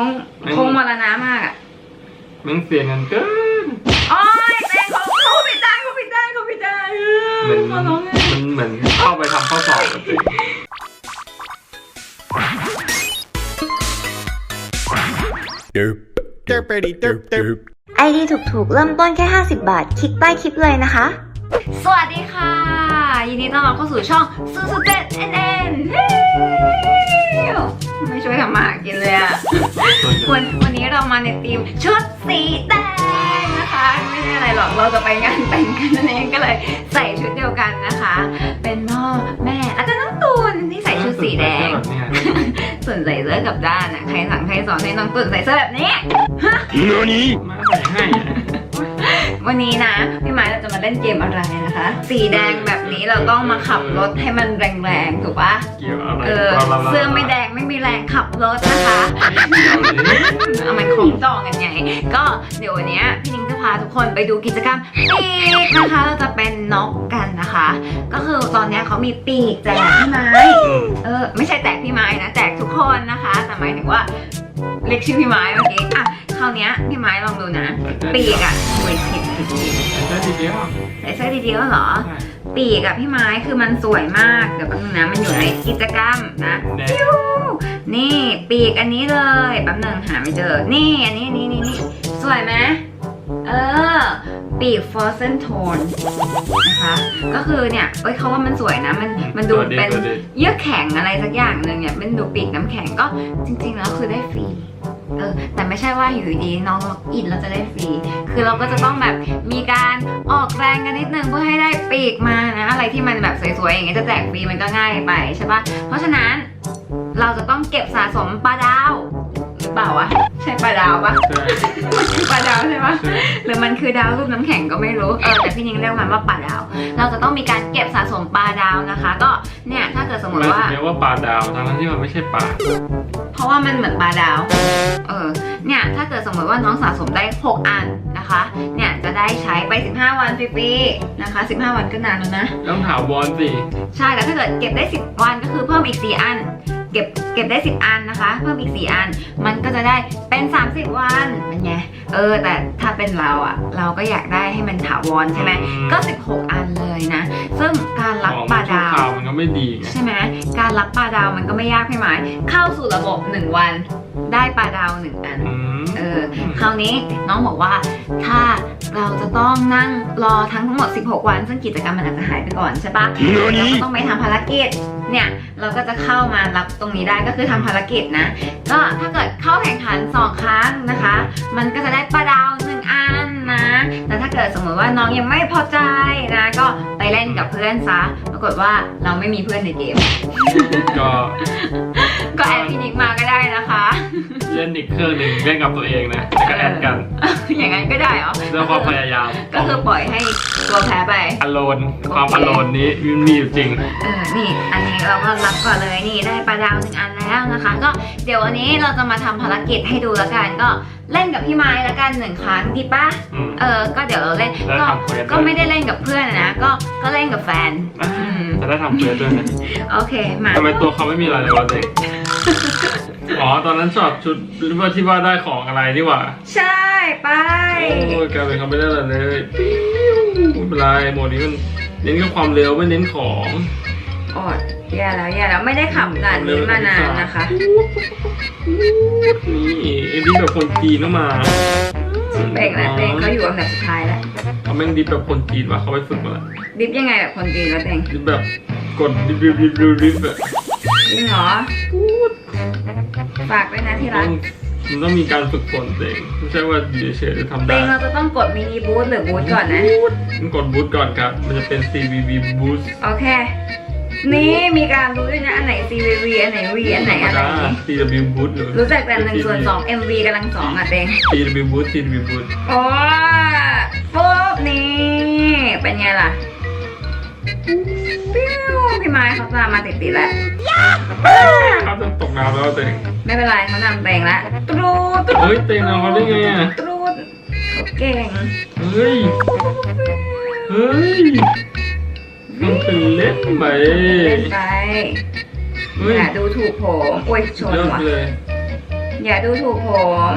คงคงมรณะมากอะแมันเสียเงินเกินโอ้ยแม่เขาเขาผิดได้เขาผิดได้เขาผิดได้เหมือนขอร้องไงมันเหมือนเข้าไปทำข้อสอบอะสิ Derp. Derpity derp derp. ไอดีถูกๆ เริ่มต้นแค่ 50 บาท คลิกใต้คลิปเลยนะคะ สวัสดีค่ะ ยินดีต้อนรับเข้าสู่ช่องซูซูเจ็ดเอ็นเอ็น ไม่ช่วยทำมาหากินเลยอะวันวันนี้เรามาในทีมชุดสีแดงนะคะ ไม่ใช่อะไรหรอกเราจะไปงานแต่งกันนั่นเองก็เลยใส่ชุดเดียวกันนะคะ เป็นพ่อแม่แล้วก็น้องตูนที่ใส่ชุดสีแดงแบบเนี้ยส่วนใส่เสื้อกลับด้านอะใครสั่งใครสอนให้น้องตุ่นใส่เสื้อแบบนี้ NANI? มาใส่ให้อะ วันนี้นะพี่ไม้เราจะมาเล่นเกมอะไรนะคะ สีแดงแบบนี้เราต้องมาขับรถให้มันแรงๆถูกปะเกี่ยวอะไรเออบลาบลาบลาเสื้อไม่แดงไม่มีแรงขับรถนะคะเอามันของจองกันไงก็เดี๋ยววันเนี้ยพี่นิ้งจะพาทุกคนไปดูกิจกรรมปีกนะคะเราจะเป็นนกกันนะคะ ก็คือตอนเนี้ยเขามีปีกแจกพี่ไม้อืมเออไม่ใช่แจกพี่ไม้นะแจกทุกคนนะคะ แต่หมายถึงว่า เรียกชื่อพี่ไม้เมื่อกี้อะคราวเนี้ยพี่ไม้ลองดูนะ ปีกอะโอ้ยผิดผิดผิดใช่ทีเดียวใส่เสื้อดีๆแล้วเหรอใช่ปีกอะพี่ไม้คือมันสวยมาก เดี๋ยวแป๊บนึงนะมันอยู่ในกิจกรรมนะแดงปิ้วนี่ปีกอันนี้เลยแป๊บนึงหาไม่เจอ นี่อันนี้นี่นี่นี่สวยไหมเออ ปีก frozen tone นะคะ ก็คือเนี่ยเอ้ยเขาว่ามันสวยนะ มันมันดูตัวดีเป็นตัวดีเยื่อแข็งอะไรสักอย่างหนึ่งเนี่ยเป็นดูปีกน้ำแข็งก็จริงๆแล้วคือได้ฟรีเออแต่ไม่ใช่ว่าอยู่ดีๆน้องล็อกอินเราจะได้ฟรี คือเราก็จะต้องแบบมีการออกแรงกันนิดนึงเพื่อให้ได้ปีกมานะ อะไรที่มันแบบสวยๆอย่างเงี้ยจะแจกฟรีมันก็ง่ายไปใช่ปะเพราะฉะนั้นเราจะต้องเก็บสะสมปลาดาวหรือ เปล่าวะ ใช่ปลาดาวปะใช่ปลาดาวใช่ปะใช่หรือมันคือดาวรูปน้ำแข็งก็ไม่รู้ เออแต่พี่นิ้งเรียกมันว่าปลาดาว เราจะต้องมีการเก็บสะสมปลาดาวนะคะ ก็เนี่ยถ้าเกิดสมมมันติว่าเรียกว่าปลาดาวทั้งที่มันไม่ใช่ปลา เพราะว่ามันเหมือนปลาดาว เออ เนี่ยถ้าเกิดสมมติว่าน้องสะสมได้ 6 อันนะคะ เนี่ยจะได้ใช้ไป 15 วันฟรีๆนะคะ 15 วันก็นานแล้วนะ ต้องถามวอนสิ ใช่แต่ถ้าเกิดเก็บได้ 10 วันก็คือเพิ่มอีก 4 อัน เก็บเก็บได้ 10 อันนะคะ เพิ่มอีก 4 อัน มันก็จะได้เป็น 30 วันเป็นไงเออ แต่ถ้าเป็นเราอะเราก็อยากได้ให้มันถาวรใช่ไหมก็ 16 อันเลยนะ ซึ่งการรับปลาดาวของมันชั่วครมันก็ไม่ดีไงใช่ไหมการรับปลาดาวมันก็ไม่ยากพี่หมาย เข้าสู่ระบบ 1 วันได้ปลาดาว 1 อัน อืมเออคราวนี้น้องบอกว่าถ้าเราจะต้องนั่งรอทั้งทั้งหมด 16 วัน ซึ่งกิจกรรมมันอาจจะหายไปก่อนใช่ปะเราก็ NANI? ต้องไปทำภารกิจเนี่ยเราก็จะเข้ามารับตรงนี้ได้ก็คือทำภารกิจนะ ก็ถ้าเกิดเข้าแข่งขัน 2 ครั้งนะคะ มันก็จะได้ปลาดาว1อันนะ แต่ถ้าเกิดสมมติว่าน้องยังไม่พอใจนะ ก็ไปเล่นกับเพื่อนซะ ปรากฏว่าเราไม่มีเพื่อนในเกม ก็ ก็แอดพี่นิกมาก็ได้นะคะ เล่นอีกเครื่องหนึ่งเล่นกับตัวเองนะแล้วก็แอดกันอย่างนั้นก็ได้เหรอด้วยความพยายามก็คือปล่อยให้ตัวแพ้ไปอโลนความอโลนนี้มีอยู่จริงเออนี่ อันนี้เราก็รับก่อนเลยนี่ได้ปลาดาวหนึ่งอันแล้วนะคะ ก็เดี๋ยววันนี้เราจะมาทำภารกิจให้ดูแล้วกันก็เล่นกับพี่ไม้แล้วกันหนึ่งครั้งดีปะอืมเออ ก็เดี๋ยวเราเล่นแล้วก็ทำเควสก็ไม่ได้เล่นกับเพื่อนนะ ก็ก็เล่นกับแฟนอืมจะได้ทำเควสด้วยนะโอเคมาทำไมตัวเขาไม่มีอะไรเลยวะเด็ก อ๋อตอนนั้นชอบชุดหรือว่าที่ว่าได้ของอะไรนี่หว่า ใช่ไป โอ้ยกลายเป็นเขาไม่ได้อะไรเลยปิ้วไม่เป็นไรโหมดนี้มันเน้นแค่ความเร็วไม่เน้นของโอดแย่แล้วแย่แล้วไม่ได้ขับด่านนี้มานานนะคะ นี่ไอ้ดิแบบคนจีนเข้ามาเบรกแล้วเบรกเขาอยู่อันดับสุดท้ายแล้วเขาแม่งดิบแบบคนจีนว่ะเขาไปฝึกมาแล้วดิฟยังไงแบบคนจีนแล้วเองดิบแบบกดดิบดิบดิบดิบดิบแบบจริงเหรอ ฝากด้วยนะที่ต้รัอกงมันต้องมีการฝึกฝนเองไม่ใช่ว่าอยู่เฉยๆจะทำเตได้งเราจะต้องกดมินิบูทหรือบูทก่อนนะต้องกดบูทก่อนครับ มันจะเป็น CVV boost โอเค นี่มีการรู้ด้วยนะ อันไหน CVV อันไหน V อันไหนธรรมอะไรดาอย่างงี้ CW boost หรือ รู้จักแต่หนึ่งส่วนสอง MV กำลังสองอะเตง CW boost CW boost โอ้ปุ๊บนี่ เป็นไงล่ะปิ้วพี่ ไม้เขาตามมาติดๆแล้วครับจะตกน้ำแล้วเต็งไม่เป็นไรเขานำเตงแล้วตรูดตรูเฮ้ยดเต็งเอาเขาได้ไงอะตรูดเขาเก่งเฮ้ยเฮ้ยมันเป็นเล่นไปเล่นไปเฮ้ยอย่าดูถูกผมโอ้ยชนเลิกว่ะเลยดอย่าดูถูกผม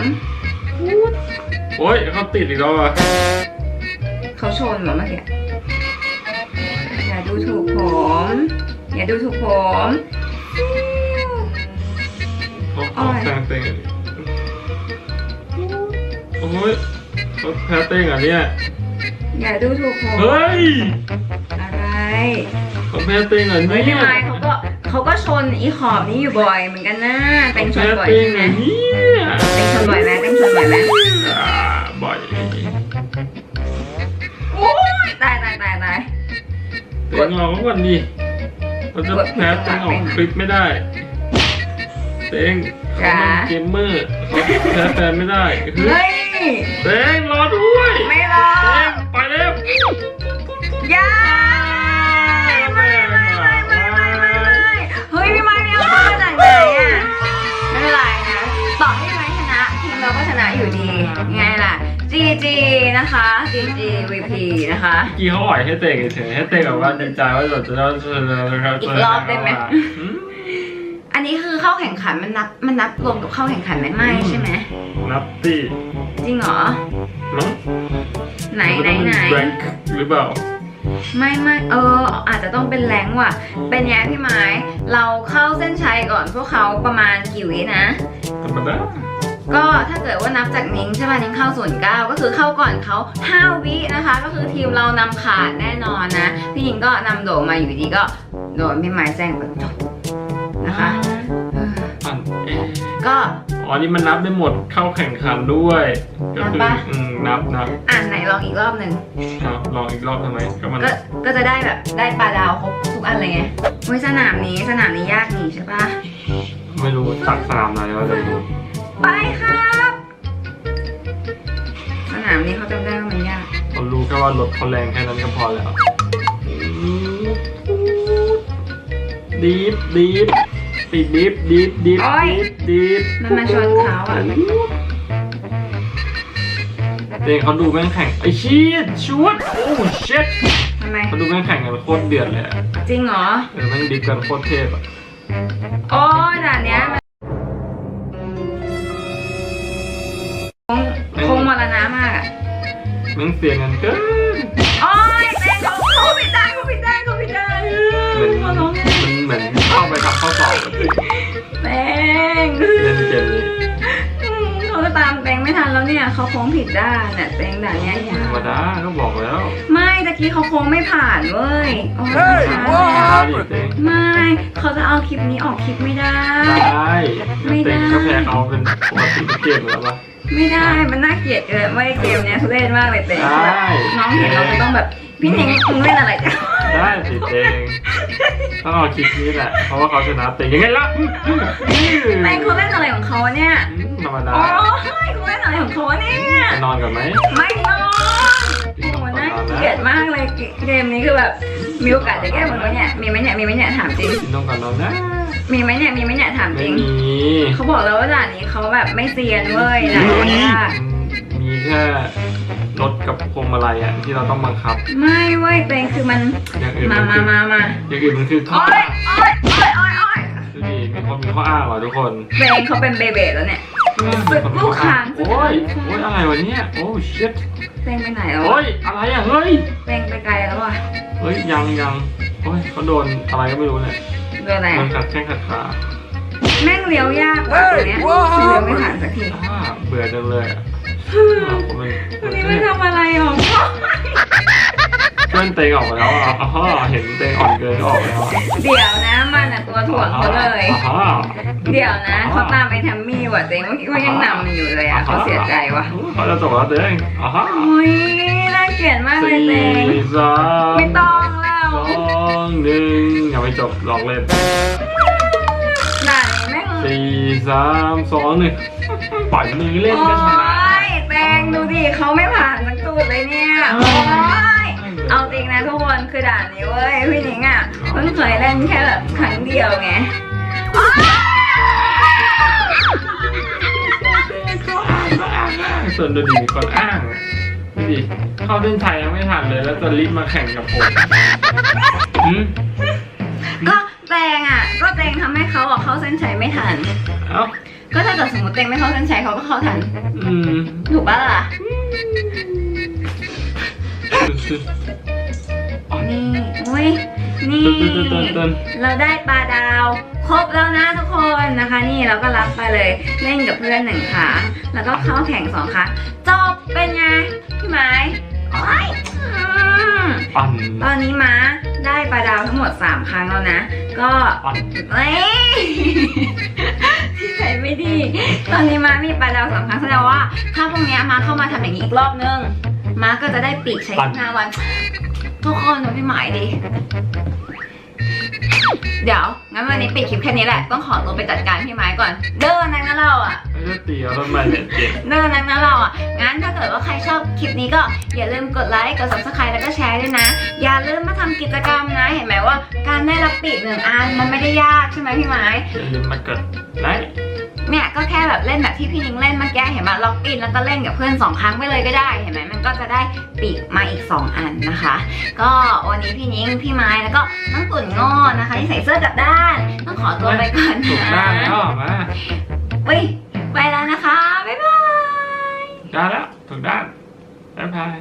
โอ้ยเขาติดอีกแล้วอะเขาชนเหรอเมื่อกี้อย่าดูถูกผม อย่าดูถูกผมเขาเขาแซงเต็งอันนี้โอ้ยเขาแพ้เต็งอันเนี้ยอย่าดูถูกผม เฮ้ยอะไรเขาแพ้เต็งอันเฮ้ยเนี้พี่ยไม้เขาก็เขาก็ชนอีขอบนี้อยู่บ่อยเหมือนกันนะเต็งชนแพ้บ่อยเต็งใช่ไหมอันเนี้ยเต็งชนบ่อยไหมเต็งชนบ่อยไหมอ่าบ่อยโอ้ยตายตายตายตาย เต็งเราก็วันดี เราจะแพ้เต็งออกคลิปไม่ได้เต็งเขาเป็นเกมเมอร์เขาแพ้แฟนไม่ได้คือเฮ้ยเต็งรอด้วยไม่รอเต็งไปเร็วอย่าไม่ไม่ไม่ไม่ไม่ไม่ไม่เฮ้ยพี่ไม้ไม่เอามาจากไหนอะไม่เป็นไรนะต่อให้พี่ไม้ชนะทีมเราก็ชนะอยู่ดีไงล่ะ GG นะคะ GG VP นะคะ กี้เขาอ่อยให้เต็งเฉยๆให้เต็งแบบว่าดีใจว่าเราจะได้เจอนะครับอีกรอบได้ไหม อันนี้คือเข้าแข่งขันมันนับมันนับรวมกับเข้าแข่งขันไหมไม่ใช่ไหมนับตีจริงเหรอ ไหนไหนไหนแรงหรือเปล่าไม่ไม่เออ อาจจะต้องเป็นแรงว่ะ เป็นไงพี่ไม้ เราเข้าเส้นชัยก่อนพวกเขาประมาณกี่วินะธรรมดา ก็ถ้าเกิดว่านับจากนิ้งใช่ป่ะนิ้งเข้าส่วนเก้าก็คือเข้าก่อนเขา5วินะคะ ก็คือทีมเรานำขาดแน่นอนนะ พี่ยิงก็นำโด่งมาอยู่ดีก็โดนพี่ไม้แซงไปจบนะคะเอออันเอ๊ะก็อ๋อนี่มันนับได้หมดเข้าแข่งขันด้วย ก็คือนับปะอืมนับนับอ่านไหนลองอีกรอบหนึ่งครับลองอีกรอบทำไมก็มันก็ก็จะได้แบบได้ปลาดาวครบทุกอันเลยไงเว้ยสนามนี้สนามนี้ยากนี่ใช่ปะไม่รู้ตักสนามไหนแล้วเลยดู ไปครับสนามนี้เขาจำได้ว่ามันยากเขารู้แค่ว่ารถเขาแรงแค่นั้นก็พอแล้วดีฟดีฟติดดีฟดีฟดีฟโอ๊ยดีฟมันมาชนเขาอะเต็งเขาดูแม่งแข่งไอ้ชีดชุดโอ้เช็ดทำไมเขาดูแม่งแข่งกันโคตรเดือดเลยอะจริงเหรอเออแม่งดิฟกันโคตรเทพอะโอ้ยด่านเนี้ย แม่งเสียงกันเกินโอ้ยเต้นเขาเขาผิดได้เขาผิดได้เขาผิดได้เหมือนขอร้องมันเหมือนเข้าไปทำข้อสอบอะแป้งเล่นเกมนี้อืมเขาก็ตามแป้งไม่ทันแล้วเนี่ยเขาโค้งผิดด้านเนี่ยแป้งด่านเนี้ยยาธรรมวดาก็บอกแล้ว ไม่ตะกี้เขาโค้งไม่ผ่านเว้ยโอ้ยเฮ้ยไม่ว้าได้เอาดิเต็งไม่เขาจะเอาคลิปนี้ออกคลิปไม่ได้ ได้ไม่ได้เต็งก็แพ้เขาเป็นปกติเกมอยู่แล้วปะ ไม่ได้มันน่าเกลียดเกินไม่เกมเนี้ยทุเรศมากเลยเต้ได้น้องเห็นเราจะต้องแบบพี่หนิงมึงเล่นอะไรกันได้สิเต็งต้องเอาคลิปนี้แหละเพราะว่าเขาชนะเต็งยังไงล่ะแม่งเขาเล่นอะไรของเขาเนี่ยอืมธรรมดาโอ้ยเขาเล่นอะไรของเขาเนี่ยไปนอนกันไหมไม่นอนโอ้โหน่าเกลียดมากเลยเกมนี้คือแบบมีโอกาสจะแก้มือไหมเนี่ยมีไหมเนี่ยมีไหมเนี่ยถามจริงกินนมกันนอนนะ มีไหมเนี่ยมีไหมเนี่ยถามจไม่ริง มีเขาบอกแล้วว่าด่านนี้เขาแบบไม่เซียนเว้ยด่านนี้ยากมีแค่รถกับพวงมาลัยอะที่เราต้องบังคับ ไม่เว้ยเตงคือมันอย่างอื่นมามันมาคือมามาอย่างอื่นมันคือข้อโอ้ยโอ้ยโอ้ยโอ้ยโอ้ยดูดิมีคนมีข้ออ้างเหรอทุกคนเตงเขาเป็นเบเบแล้วเนี่ยสึกลูกค้างสึกโอ้ยลูกโอ้ยค้างอะไรวะเนี่ยโอ้ชิตเตงไปไหนแล้วโอ้วะยอะไรอะเฮ้ยเตงไปไกลแล้วอะเฮ้ยยังยังโอ้ยเขาโดนอะไรก็ไม่รู้เนี่ย เรื่องอะไรโดอะนขัดแข้งขัดขาแม่งเลี้ยวยากกว่าตัวเนี้ยเฮ้ยว้าวเลี้ยวไม่ผ่านสักทีอ่าเบื่อจังเลยอะผมเป็นวันนี้ไม่ทำอะไรหรอกเพื่อนเตงออกมาแล้วอะอ๋อเห็นเตงอ่อนเกินก็ออกแล้วอะเดี๋ยวนะมันอะตัวถ่วงเขาเลย อ๋อ เดี๋ยวนะเขาตามไปแทมมี่ว่ะเตงเมื่อกี้เขายังนำอยู่เลยอะเขาเสียใจว่ะเขาจะจบแล้วเตงอ๋อโอ้ยน่าเกลียดมากเลยสี่เตงสาม ไม่ต้องแล้วส องหนึ่งยังไม่จบลองเล่นด่านนี้แม่งสี่สามสองหนึ่งปล่อยมือเล่นโอ้ก็ชนะยแตงดูดิเขาไม่ผ่านสักตูดเลยเนี่ย โอ้ย เอาจริงนะทุกคนคือด่านนี้เว้ยพี่หนิงอะเพิ่งเคยเล่นแค่แบบครั้งเดียวไงโอ๊ยส่วนดูดีมีคนอ้างอะดูดิเข้าเส้นชัยยังไม่ทันเลย แล้วจะรีบมาแข่งกับผม หืมก็แตงอะ ก็แตงทำให้เขาอะเข้าเส้นชัยไม่ทัน เอ้าก็ถ้าเกิดสมมติเต็งไม่เข้าเส้นชัยเขาก็เข้าทัน อืมถูกปะล่ะนี่อุ้ยนี่ต้นต้นต้นต้นเราได้ปลาดาว ครบแล้วนะทุกคนนะคะ นี่เราก็รับไปเลยเล่นกับเพื่อนหนึ่งครั้งแล้วก็เข้าแข่งสองครั้งจบเป็นไงพี่ไม้โอ้ยอืมปั่นตอนนี้ม้าได้ ปลาดาวทั้งหมด 3 ครั้งแล้วนะ ก็ปั่นเอ้ยที่ใส่ไม่ดี ตอนนี้ม้ามีปลาดาวสามครั้งแสดงว่า ถ้าพรุ่งนี้ม้าเข้ามาทำอย่างนี้อีกรอบนึงม้าก็จะได้ปีกใช้ห้าวัน ทุกคนดูพี่หมายดิ เดี๋ยว งั้นวันนี้ปิดคลิปแค่นี้แหละ ต้องขอตัวไปจัดการพี่ไม้ก่อน เดินนักนะเราอะไม่ใช่ตีเอาต้นไม้เนี่ยเจ็บเดินนักนะเราอะ งั้นถ้าเกิดว่าใครชอบคลิปนี้ก็อย่าลืมกดไลค์ กด subscribe แล้วก็แชร์ด้วยนะ อย่าลืมมาทำกิจกรรมนะ เห็นไหมว่า การได้รับปีกหนึ่งอันมันไม่ได้ยากใช่ไหมพี่ไม้ อย่าลืมมากดไลค์ เนี่ยก็แค่แบบเล่นแบบที่พี่ยิงเล่นเมื่อกี้เห็นไหมล็อกอินแล้วก็เล่นกับเพื่อนสองครั้งไปเลยก็ได้เห็นไหมมันก็จะได้ปีกมาอีก 2 อันนะคะ ก็วันนี้พี่นิ้งพี่ไม้แล้วก็น้องตุ่นงอนะคะที่ใส่เสื้อกลับด้าน ต้องขอตัวไปก่อนถูกนะด้านแล้วมาเฮ้ยไปแล้วนะคะบ๊ายบายได้แล้วถูกด้านบ๊ายบาย